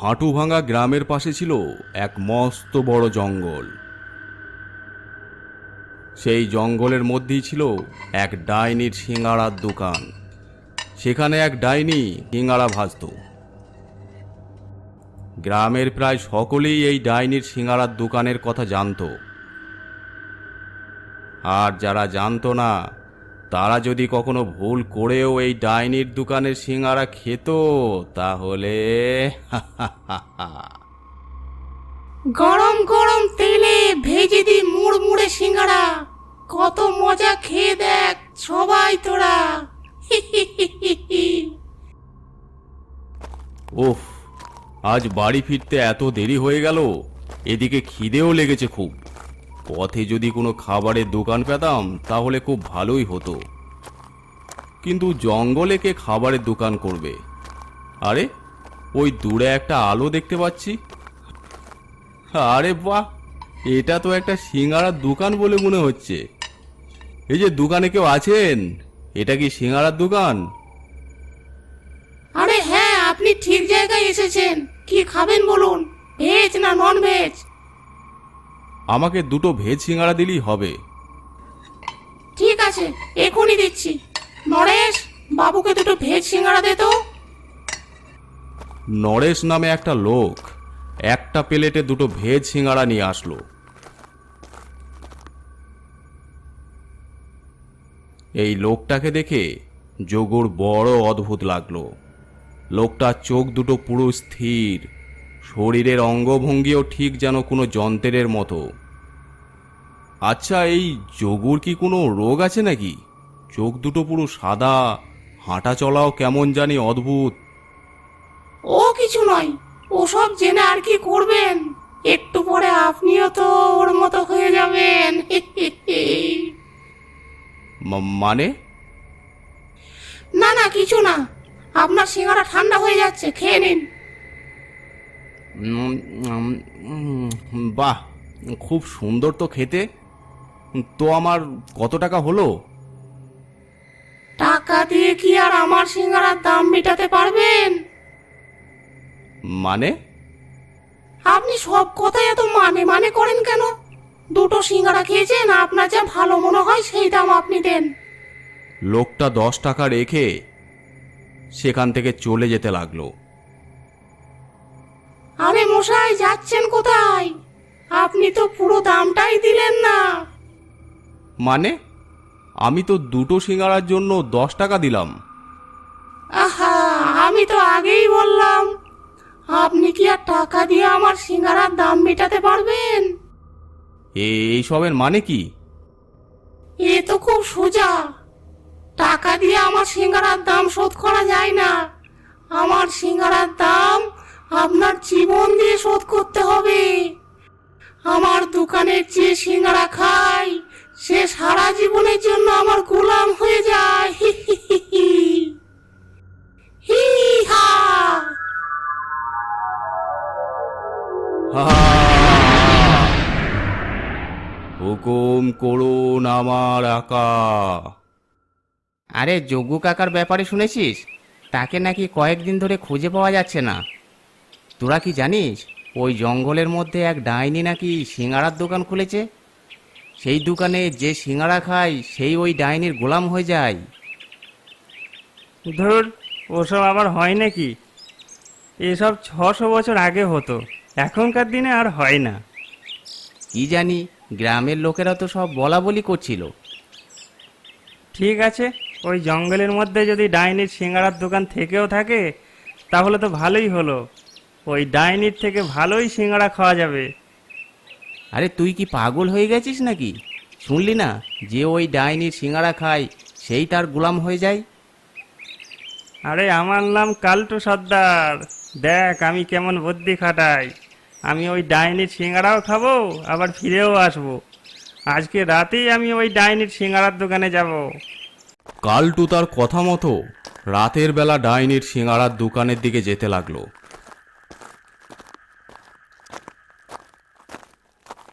হাঁটুভাঙা গ্রামের পাশে ছিল এক মস্ত বড় জঙ্গল। সেই জঙ্গলের মধ্যেই ছিল এক ডাইনির সিঙ্গাড়ার দোকান। সেখানে এক ডাইনি সিঙ্গাড়া ভাজত। গ্রামের প্রায় সকলেই এই ডাইনির সিঙ্গাড়ার দোকানের কথা জানতো। আর যারা জানতো না তারা যদি কখনো ভুল করেও এই ডাইনির দোকানের সিঙ্গারা খেত তাহলে গরম গরম তেলে ভেজে দি মুড় মুড়ে সিঙ্গারা। কত মজা খেয়ে দেখ সবাই তোরা। ওফ আজ বাড়ি ফিরতে এত দেরি হয়ে গেল। এদিকে খিদেও লেগেছে খুব। পথে যদি কোনো খাবারের দোকান পেতাম, তাহলে খুব ভালোই হতো। কিন্তু জঙ্গলে কে খাবারের দোকান করবে? আরে, ওই দূরে একটা আলো দেখতে পাচ্ছি। আরে বাহ, এটা তো একটা সিঙ্গারার দোকান বলে মনে হচ্ছে। এই যে দোকানে কেউ আছেন? এটা কি সিঙ্গারার দোকান? আরে হ্যাঁ আপনি ঠিক জায়গায় এসেছেন। কি খাবেন বলুন? ভেজ না নন ভেজ আমাকে দুটো ভেজ সিঙ্গারা দিলেই হবে। ঠিক আছে এখনই দিচ্ছি। নরেশ বাবুকে দুটো ভেজ সিঙ্গারা দে তো। নরেশ নামে একটা লোক একটা প্লেটে দুটো ভেজ সিঙ্গারা নিয়ে আসলো। এই লোকটাকে দেখে যোগুর বড় অদ্ভুত লাগল। লোকটার চোখ দুটো পুরো স্থির। শরীরের অঙ্গভঙ্গিও ঠিক যেন কোনো যন্ত্রের মতো। আচ্ছা এই যোগুর কি কোনো রোগ আছে নাকি? চোখ দুটো পুরো সাদা হাঁটা চলাও কেমন জানি অদ্ভুত। ও কিছু নয় ওসব জেনে আর কি করবেন? একটু পরে আপনিও তো ওর মতো হয়ে যাবেন। মানে? না না কিছু না। আপনার সিঙ্গারা ঠান্ডা হয়ে যাচ্ছে খেয়ে নিন। বাহ খুব সুন্দর তো খেতে। তো আমার কত টাকা হলো? টাকা দিয়ে কি আর আমার সিঙ্গারার দাম মেটাতে পারবেন? মানে? আপনি সব কথাই এত মানে মানে করেন কেন? দুটো সিঙ্গারা খেয়েছেন আপনার যা ভালো মনে হয় সেই দাম আপনি দেন। লোকটা দশ টাকা রেখে সেখান থেকে চলে যেতে লাগল। মশাই যাচ্ছেন কোথায়? আপনি তো পুরো দামটাই দিলেন না। মানে? আমি তো দুটো সিঙ্গারার জন্য দশ টাকা দিলাম। আহা আমি তো আগেই বললাম। আপনি কি আর টাকা দিয়ে আমার সিঙ্গারার দাম মেটাতে পারবেন? এ- এইসবের মানে কি? এ তো খুব সোজা। টাকা দিয়ে আমার সিঙ্গারার দাম শোধ করা যায় না। আমার সিঙ্গারার দাম আপনার জীবন দিয়ে শোধ করতে হবে। আমার দোকানের যে সিঙ্গারা খাই সে সারা জীবনের জন্য আমার গোলাম হয়ে যায়। হুকুম করুন আমার আকা। আরে যজ্ঞ কাকার ব্যাপারে শুনেছিস? তাকে নাকি কয়েকদিন ধরে খুঁজে পাওয়া যাচ্ছে না। তোরা কি জানিস ওই জঙ্গলের মধ্যে এক ডাইনি নাকি সিঙ্গারার দোকান খুলেছে? সেই দোকানে যে সিঙ্গারা খায় সেই ওই ডাইনির গোলাম হয়ে যায়। ধর ওসব আবার হয় নাকি? এসব ছশো বছর আগে হতো এখনকার দিনে আর হয় না। কি জানি গ্রামের লোকেরা তো সব বলা বলি করছিল। ঠিক আছে ওই জঙ্গলের মধ্যে যদি ডাইনির সিঙ্গারার দোকান থেকেও থাকে তাহলে তো ভালোই হলো। ওই ডাইনির থেকে ভালোই সিঙ্গারা খাওয়া যাবে। আরে তুই কি পাগল হয়ে গেছিস নাকি? শুনলি না যে ওই ডাইনির সিঙ্গারা খায় সেই তার গোলাম হয়ে যায়? আরে আমার নাম কাল্টু সর্দার। দেখ আমি কেমন বুদ্ধি খাটাই। আমি ওই ডাইনির সিঙ্গারাও খাব আবার ফিরেও আসব। আজকে রাতেই আমি ওই ডাইনির সিঙ্গারার দোকানে যাব। কালটু তার কথা মতো রাতের বেলা ডাইনির সিঙ্গারার দোকানের দিকে যেতে লাগল।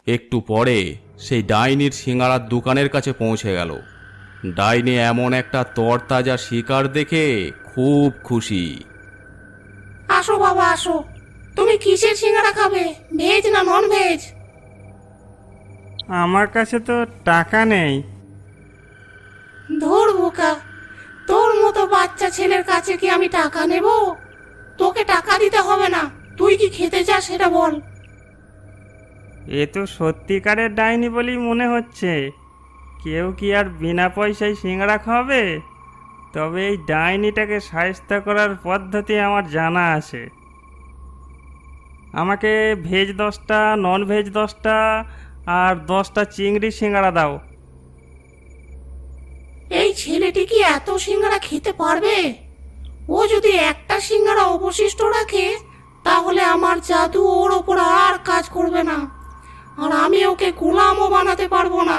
একটু পরে সেই ডাইনির সিঙ্গারার দোকানের কাছে পৌঁছে গেল। ডাইনি এমন একটা তরতাজা শিকার দেখে খুব খুশি। আসো বাবা আসো। তুমি কিসের সিঙ্গারা খাবে? ভেজ না নন ভেজ আমার কাছে তো টাকা নেই। ধর বোকা। তোর মতো বাচ্চা ছেলের কাছে কি আমি টাকা নেব? তোকে টাকা দিতে হবে না। তুই কি খেতে চাস সেটা বল। এ তো সত্যিকারের ডাইনি বলেই মনে হচ্ছে। কেউ কি আর বিনা পয়সায় সিঙ্গারা খাওয়াবে? তবে এই ডাইনিটাকে সাহায্য করার পদ্ধতি আমার জানা আছে। আমাকে ভেজ দশটা নন ভেজ দশটা আর দশটা চিংড়ি সিঙ্গারা দাও। এই ছেলেটি কি এত সিঙ্গারা খেতে পারবে? ও যদি একটা সিঙ্গারা অবশিষ্ট রাখে, তাহলে আমার জাদু ওর ওপর আর কাজ করবে না। আর আমি ওকে গোলামও বানাতে পারব না।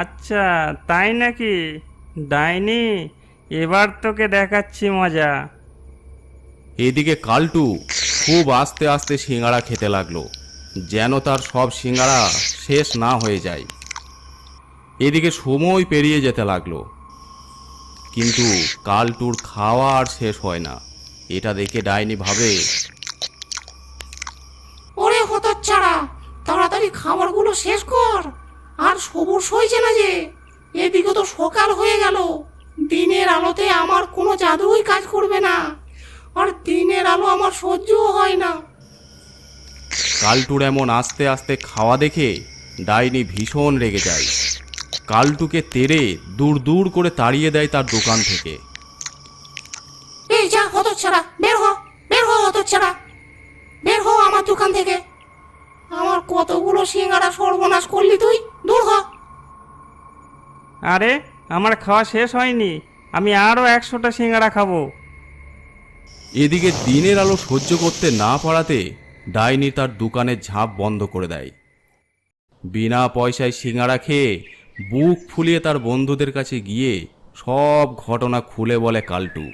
আচ্ছা তাই নাকি? ডাইনি এবার তোকে দেখাচ্ছি মজা। এদিকে কালটু খুব আস্তে আস্তে সিঙ্গারা খেতে লাগল যেন তার সব সিঙ্গারা শেষ না হয়ে যায়। এদিকে সময় পেরিয়ে যেতে লাগল। কিন্তু কালটুর খাওয়া আর শেষ হয় না। এটা দেখে ডাইনি ভাবে ওরে হতচ্ছাড়া তাড়াতাড়ি খাবারগুলো শেষ কর আর সবুজ হয়েছে না যে? এদিকে তো সকাল হয়ে গেল। দিনের আলোতে আমার কোনো জাদুই কাজ করবে না। আর দিনের আলো আমার সহ্যও হয় না। কালটুর এমন আস্তে আস্তে খাওয়া দেখে ডাইনি ভীষণ রেগে যায়। কালটুকে তেরে দূর দূর করে তাড়িয়ে দেয় তার দোকান থেকে। এই যা বের হ বের হ বের হ আমার দোকান থেকে। আমার কতগুলো সিঙ্গারা সর্বনাশ করলি তুই? দূর হ। আরে আমার খাওয়া শেষ হয়নি। আমি আরও একশোটা সিঙ্গারা খাব। এদিকে দিনের আলো সহ্য করতে না পারাতে ডাইনি তার দোকানের ঝাঁপ বন্ধ করে দেয়। বিনা পয়সায় সিঙ্গারা খেয়ে বুক ফুলিয়ে তার বন্ধুদের কাছে গিয়ে সব ঘটনা খুলে বলে কালটু।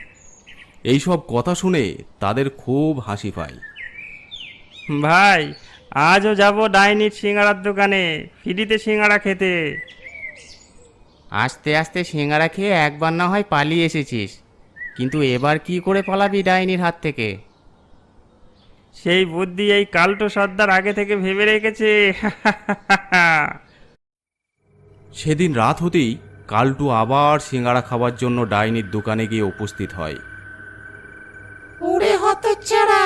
এইসব কথা শুনে তাদের খুব হাসি পায়। ভাই আজও যাব ডাইনির সিঙ্গারার দোকানে ফ্রিতে সিঙ্গারা খেতে। আস্তে আস্তে সিঙ্গারা খেয়ে একবার না হয় পালিয়ে এসেছিস। কিন্তু এবার কি করে পালাবি ডাইনির হাত থেকে? সেই বুদ্ধি এই কালটো সর্দার আগে থেকে ভেবে রেখেছে। সেদিন রাত হতেই কালটু আবার সিঙ্গারা খাবার জন্য ডাইনির দোকানে গিয়ে উপস্থিত হয়। ওরে হতচ্ছাড়া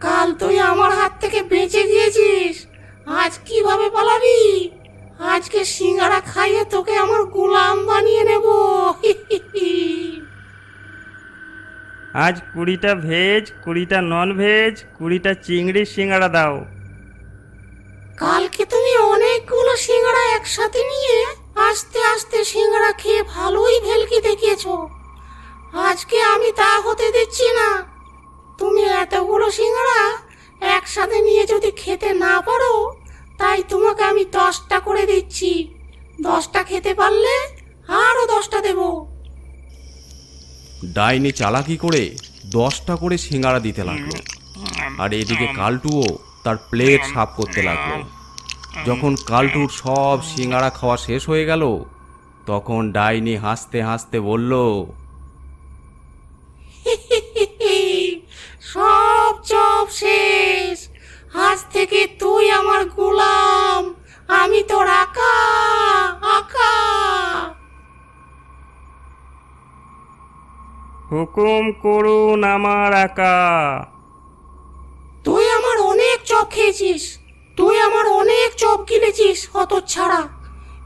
কাল তুই আমার হাত থেকে সিঙ্গারা খাইয়ে তোকে আমার গোলাম বানিয়ে নেব। আজ কুড়িটা ভেজ, কুড়িটা নন ভেজ কুড়িটা চিংড়ি সিঙ্গারা দাও। ডাইনি চালাকি করে দশটা করে সিঙ্গারা দিতে লাগল। আর এদিকে কালটুও তার প্লেট সাফ করতে লাগল। যখন কালটুর সব সিঙ্গারা খাওয়া শেষ হয়ে গেল, তখন ডাইনি হাসতে হাসতে বলল হুকুম করুন আমার আকা তুই আমার অনেক চপ খেয়েছিস তুই আমার অনেক চপ কিনেছিস অত ছাড়া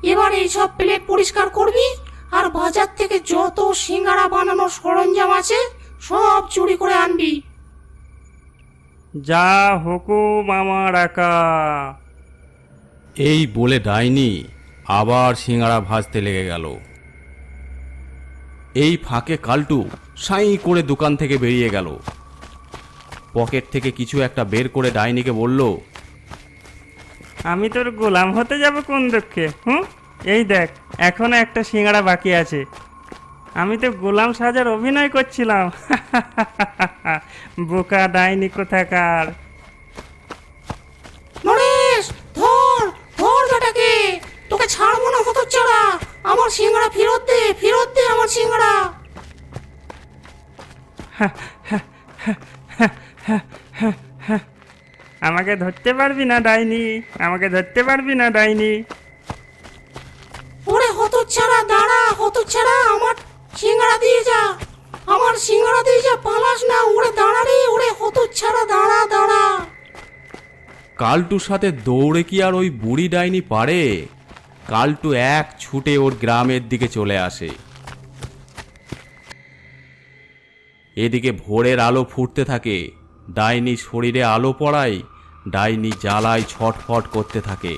এবার এই সব প্লেট পরিষ্কার করবি আর বাজার থেকে যত সিঙ্গারা বানানোর সরঞ্জাম আছে সব চুরি করে আনবি। যা হুকুম আমার আকা এই বলে ডাইনি আবার সিঙ্গারা ভাজতে লেগে গেল। এই ফাঁকে কালটু সাই করে দোকান থেকে বেরিয়ে গেল। পকেট থেকে কিছু একটা বের করে ডাইনিকে বলল, আমি তোর গোলাম হতে যাব কোন দুঃখে, হুম? এই দেখ, এখনও একটা সিঙ্গারা বাকি আছে। আমি তো গোলাম সাজার অভিনয় করছিলাম। বোকা ডাইনি কোথাকার নরেশ ধর ধর বেটাকে তোকে ছাড়বো না হতো ছাড়া আমার সিঙ্গারা ফেরত দে ফেরত দে আমার সিঙ্গারা আমাকে ধরতে পারবি না ডাইনি? আমাকে ধরতে পারবি না ডাইনি? ওরে হতচ্ছাড়া দাঁড়া হতচ্ছাড়া আমার সিঙ্গারা দিয়ে যা। আমার সিঙ্গারা দিয়ে যা পালাস না ওরে দাঁড়া রে ওরে হতচ্ছাড়া দাঁড়া দাঁড়া। কালটুর সাথে দৌড়ে কি আর ওই বুড়ি ডাইনি পারে? কালটু এক ছুটে ওর গ্রামের দিকে চলে আসে। এদিকে ভোরের আলো ফুটতে থাকে। ডাইনি শরীরে আলো পড়ায় ডাইনি জ্বালায় ছটফট করতে থাকে।